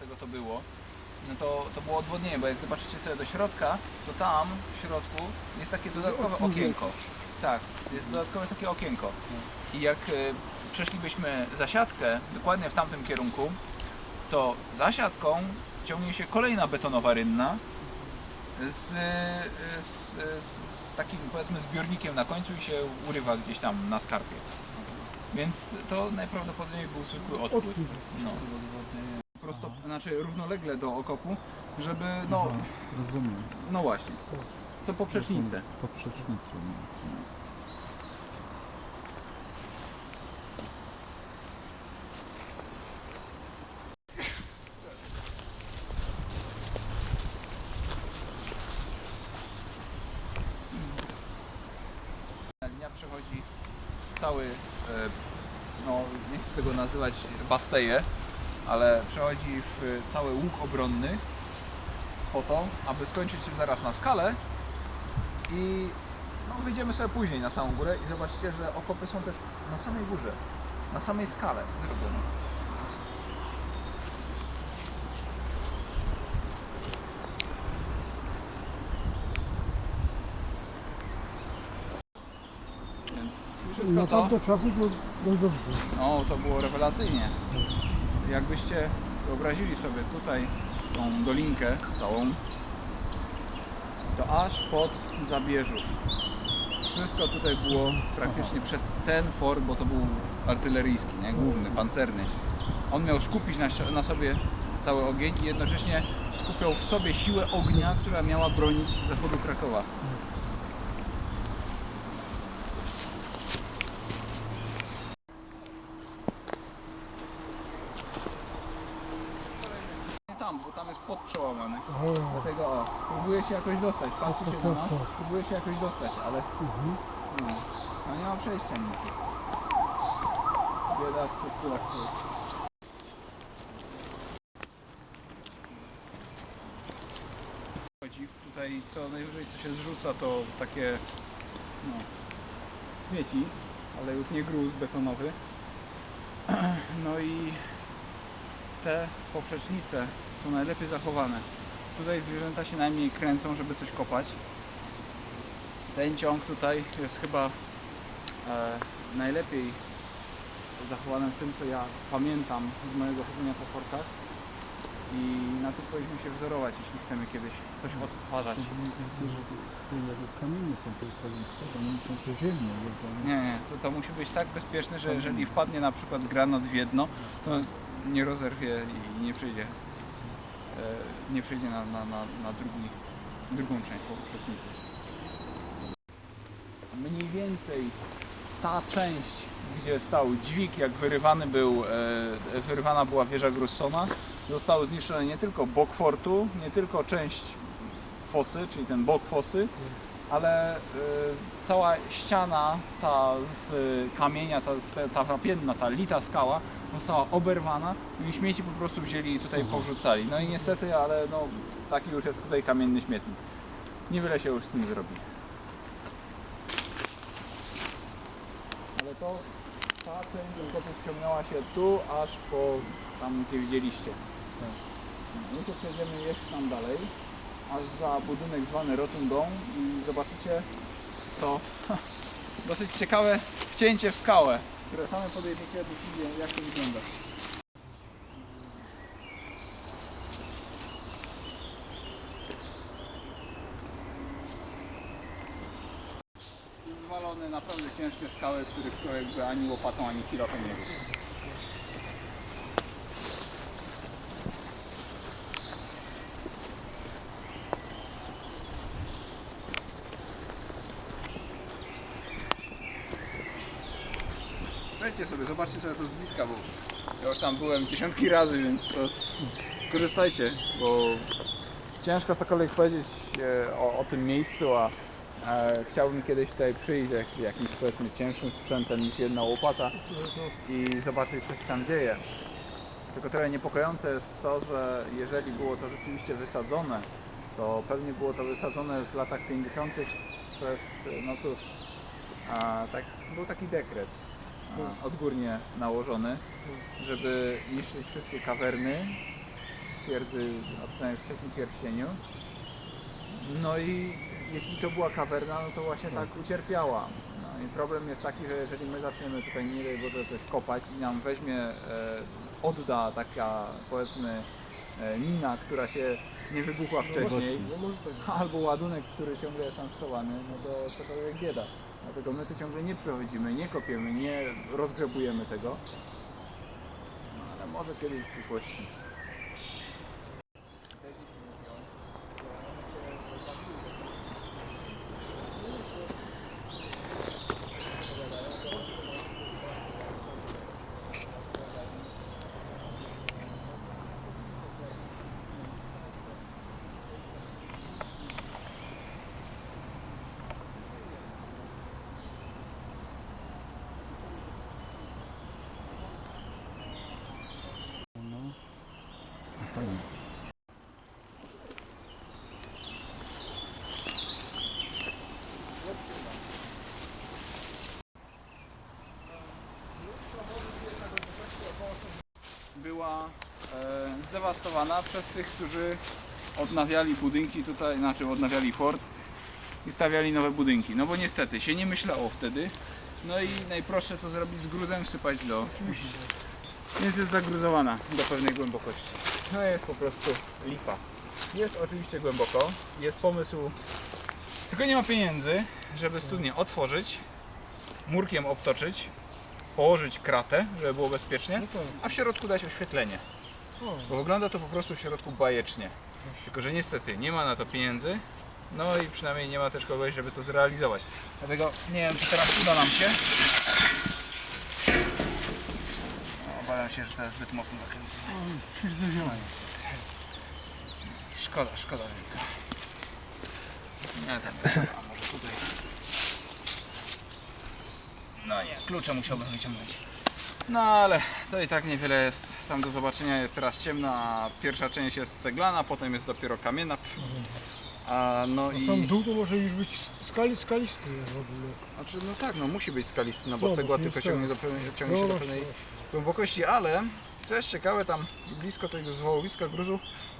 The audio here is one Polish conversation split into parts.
Tego to było. No to, to było odwodnienie, bo jak zobaczycie sobie do środka, to tam w środku jest takie dodatkowe okienko. Tak, jest dodatkowe takie okienko. I jak e, przeszlibyśmy zasiadkę dokładnie w tamtym kierunku, to za siatką ciągnie się kolejna betonowa rynna z, e, z, z, z takim powiedzmy zbiornikiem na końcu i się urywa gdzieś tam na skarpie. Więc to najprawdopodobniej był zwykły odpływ. No. Prosto, znaczy równolegle do okopu, żeby no, Rozumiem. no właśnie. Co poprzecznicę. Poprzecznicę. no. Linia przechodzi cały, no nie chcę tego nazywać basteje, ale przechodzi w cały łuk obronny po to, aby skończyć się zaraz na skalę i no, wyjdziemy sobie później na samą górę i zobaczycie, że okopy są też na samej górze, na samej skale zrobione. Więc Na to... to dość dobrze. No, to było rewelacyjnie. Jakbyście wyobrazili sobie tutaj tą dolinkę całą, to aż pod Zabierzów. Wszystko tutaj było praktycznie przez ten for, bo to był artyleryjski, nie? główny, pancerny. On miał skupić na, na sobie cały ogień i jednocześnie skupiał w sobie siłę ognia, która miała bronić zachodu Krakowa. Nie tam, bo tam jest pod przełamany. Dlatego o, próbuję się jakoś dostać, patrzy się na nas, próbuję się jakoś dostać, ale no, no nie ma przejścia nigdzie. Bieda w strukturach tutaj co najwyżej co się zrzuca to takie no, śmieci, ale już nie gruz betonowy. No i te poprzecznice są najlepiej zachowane. Tutaj zwierzęta się najmniej kręcą, żeby coś kopać. Ten ciąg tutaj jest chyba e, najlepiej zachowany w tym, co ja pamiętam z mojego chodzenia po portach. I na tym powinniśmy się wzorować, jeśli chcemy kiedyś coś odtwarzać. Kamienie są tylko one są to ziemne. Nie, nie, to, to musi być tak bezpieczne, że jeżeli wpadnie na przykład granat w jedno, to nie rozerwie i nie przyjdzie. E, nie przyjdzie na, na, na, na drugi, drugą część poprzecznicy. Mniej więcej ta część, gdzie stał dźwig, jak wyrywany był, e, wyrywana była wieża Grussona, zostały zniszczone nie tylko bok fortu, nie tylko część fosy, czyli ten bok fosy, ale y, cała ściana ta z y, kamienia, ta, ta wapienna, ta lita skała została oberwana i śmieci po prostu wzięli i tutaj powrzucali. No i niestety, ale no, taki już jest tutaj kamienny śmietnik. Niewiele się już z tym zrobi. Ale to ta część okopów ciągnęła się tu, aż po tam gdzie widzieliście. No i tu przejdziemy jeszcze tam dalej aż za budynek zwany rotundą i zobaczycie to dosyć ciekawe wcięcie w skałę, które same podejdziecie decyzję jak to wygląda. Zwalone naprawdę ciężkie skały, których człowiek by ani łopatą, ani kilofem nie ruszył. Wejdźcie sobie, zobaczcie sobie to z bliska, bo ja już tam byłem dziesiątki razy, więc to korzystajcie, bo ciężko cokolwiek powiedzieć e, o, o tym miejscu, a e, chciałbym kiedyś tutaj przyjść jak, jakimś powiedzmy cięższym sprzętem niż jedna łopata i zobaczyć co się tam dzieje. Tylko trochę niepokojące jest to, że jeżeli było to rzeczywiście wysadzone, to pewnie było to wysadzone w latach 50. przez, no cóż, a, tak, był taki dekret odgórnie nałożony, żeby niszczyć wszystkie kawerny twierdzy obecnej w trzecim pierścieniu. No i jeśli to była kawerna, no to właśnie tak ucierpiała. No i problem jest taki, że jeżeli my zaczniemy tutaj nie daj Boże coś kopać i nam weźmie, e, odda taka powiedzmy e, mina, która się nie wybuchła wcześniej, No tak. albo ładunek, który ciągle jest tam schowany, no to, jest bieda. Dlatego my tu ciągle nie przechodzimy, nie kopiemy, nie rozgrzebujemy tego. No, ale może kiedyś w przyszłości. Fajnie. była e, zdewastowana przez tych, którzy odnawiali budynki tutaj, znaczy odnawiali port i stawiali nowe budynki. No bo niestety się nie myślało wtedy. No i najprostsze co zrobić z gruzem wsypać do. Więc jest zagruzowana do pewnej głębokości. No jest po prostu lipa. Jest oczywiście głęboko, jest pomysł, tylko nie ma pieniędzy, żeby studnię otworzyć, murkiem obtoczyć, położyć kratę, żeby było bezpiecznie, No tak. a w środku dać oświetlenie. Bo wygląda to po prostu w środku bajecznie. Tylko, że niestety nie ma na to pieniędzy, no i przynajmniej nie ma też kogoś, żeby to zrealizować. Dlatego nie wiem, czy teraz uda nam się. No, Obawiam się, że to jest zbyt mocno zakręcone. No, niestety. Szkoda, szkoda tylko. Nie, tam, a może tutaj. No nie, klucze musiałbym wyciągnąć. No ale to i tak niewiele jest tam do zobaczenia. Jest teraz ciemno, a pierwsza część jest ceglana, potem jest dopiero kamienna. A no a i. sam dół to może już być skali, skalisty w ogóle. Znaczy, no tak, no musi być skalisty, no bo No, bo cegła tylko ciągnie do tak. pewnej, ciągnie się do No pewnej głębokości, ale co jest ciekawe, tam blisko tego zwołowiska gruzu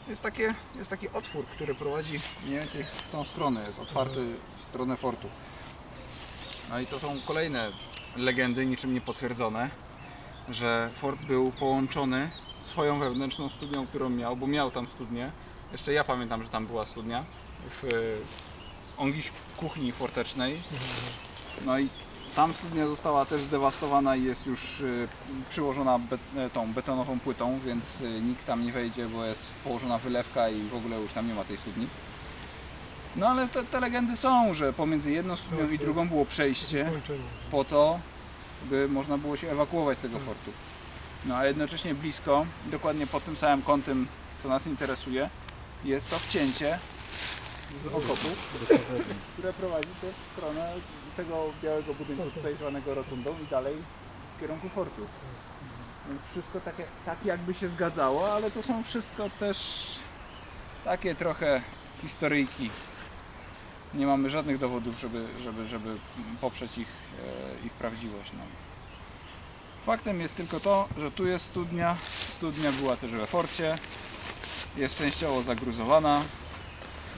jest, takie, jest taki otwór, który prowadzi mniej więcej w tą stronę, jest otwarty w stronę fortu. No i to są kolejne legendy, niczym nie potwierdzone, że fort był połączony swoją wewnętrzną studnią, którą miał, bo miał tam studnię. Jeszcze ja pamiętam, że tam była studnia w e, Ongiś kuchni fortecznej. No i tam studnia została też zdewastowana i jest już y, przyłożona e, tą betonową płytą, więc nikt tam nie wejdzie, bo jest położona wylewka i w ogóle już tam nie ma tej studni. No ale te, te legendy są, że pomiędzy jedną studnią i drugą było przejście po to, by można było się ewakuować z tego fortu. No a jednocześnie blisko, dokładnie pod tym samym kątem, co nas interesuje, jest to wcięcie z kawerny. które prowadzi też w stronę tego białego budynku tutaj zwanego rotundą i dalej w kierunku fortu. Więc wszystko takie, tak jakby się zgadzało, ale to są wszystko też takie trochę historyjki. Nie mamy żadnych dowodów, żeby, żeby, żeby poprzeć ich, e, ich prawdziwość. No. Faktem jest tylko to, że tu jest studnia. Studnia była też we forcie. Jest częściowo zagruzowana.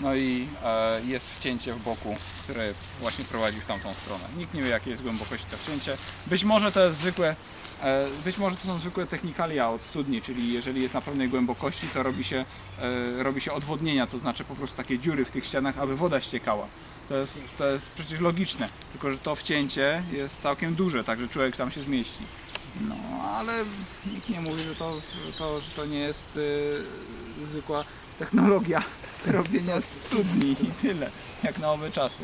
No i e, jest wcięcie w boku, które właśnie prowadzi w tamtą stronę. Nikt nie wie jakiej jest głębokości to wcięcie. Być może to jest zwykłe, e, być może to są zwykłe technikalia od studni, czyli jeżeli jest na pewnej głębokości, to robi się, e, robi się odwodnienia, to znaczy po prostu takie dziury w tych ścianach, aby woda ściekała. To jest, to jest przecież logiczne, tylko że to wcięcie jest całkiem duże, także człowiek tam się zmieści. No, ale nikt nie mówi, że to, to, że to nie jest zwykła technologia robienia studni i tyle, jak na owe czasy.